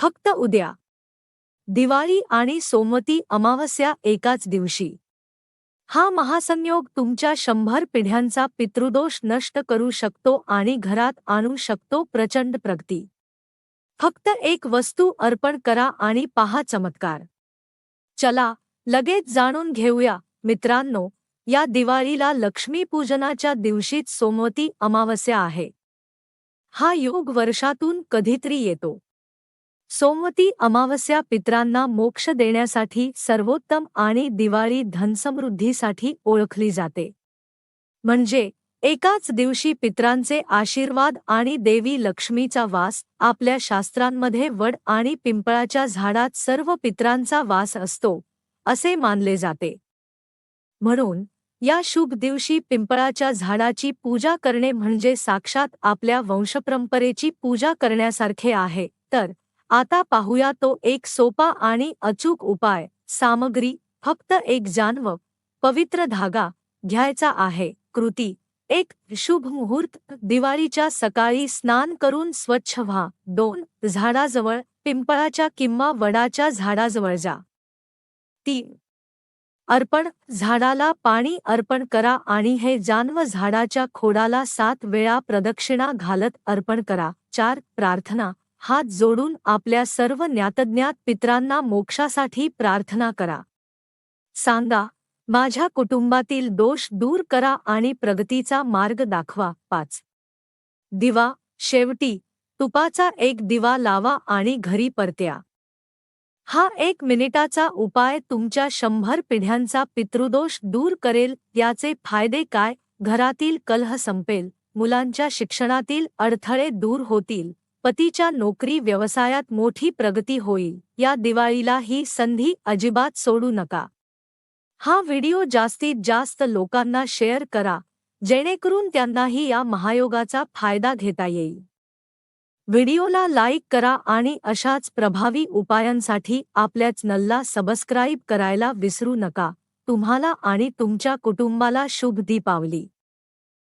फक्त उद्या. दिवाळी आणि सोमवती अमावस्या एकाच दिवशी. हा महासंयोग तुमच्या शंभर पिढ्यांचा पितृदोष नष्ट करू शकतो आणि घरात आणू शकतो प्रचंड प्रगती. फक्त एक वस्तू अर्पण करा आणि पहा चमत्कार. चला लगेच जाणून घेऊया मित्रांनो या दिवाळीला लक्ष्मीपूजनाच्या दिवशीच सोमवती अमावस्या आहे. हा योग वर्षातून कधीतरी येतो. सोमवती अमावस्या पित्रांना मोक्ष देण्यासाठी सर्वोत्तम आणि दिवाळी धनसमृद्धीसाठी ओळखली जाते. म्हणजे एकाच दिवशी पित्रांचे आशीर्वाद आणि देवी लक्ष्मीचा वास आपल्या शास्त्रांमध्ये वड आणि पिंपळाच्या झाडात सर्व पित्रांचा वास असतो असे मानले जाते. म्हणून या शुभ दिवशी पिंपळाच्या झाडाची पूजा करणे म्हणजे साक्षात आपल्या वंशपरंपरेची पूजा करण्यासारखे आहे तर आता पाहूया तो एक सोपा आणि अचूक उपाय. सामग्री फक्त एक जानव पवित्र धागा घ्यायचा आहे. कृती. एक शुभ मुहूर्त दिवाळीच्या सकाळी स्नान करून स्वच्छ व्हा. दोन झाडाजवळ पिंपळाच्या किंवा वडाच्या झाडाजवळ जा. तीन अर्पण झाडाला पाणी अर्पण करा आणि हे जानव झाडाच्या खोडाला सात वेळा प्रदक्षिणा घालत अर्पण करा. चार प्रार्थना. हात जोडून आपल्या सर्व ज्ञातज्ञात पित्रांना मोक्षासाठी प्रार्थना करा. सांगा माझ्या कुटुंबातील दोष दूर करा आणि प्रगतीचा मार्ग दाखवा. पाच. दिवा शेवटी तुपाचा एक दिवा लावा आणि घरी परत्या. हा एक मिनिटाचा उपाय तुमच्या शंभर पिढ्यांचा पितृदोष दूर करेल. याचे फायदे काय? घरातील कलह संपेल मुलांच्या शिक्षणातील अडथळे दूर होतील. पतीच्या नोकरी व्यवसायात मोठी प्रगती होईल. या दिवाळीला ही संधी अजिबात सोडू नका. हा व्हिडिओ जास्तीत जास्त लोकांना शेअर करा जेणेकरून त्यांनाही या महायोगाचा फायदा घेता येईल. व्हिडिओला लाईक करा आणि अशाच प्रभावी उपायांसाठी आपल्या चॅनलला सबस्क्राईब करायला विसरू नका. तुम्हाला आणि तुमच्या कुटुंबाला शुभ दीपावली.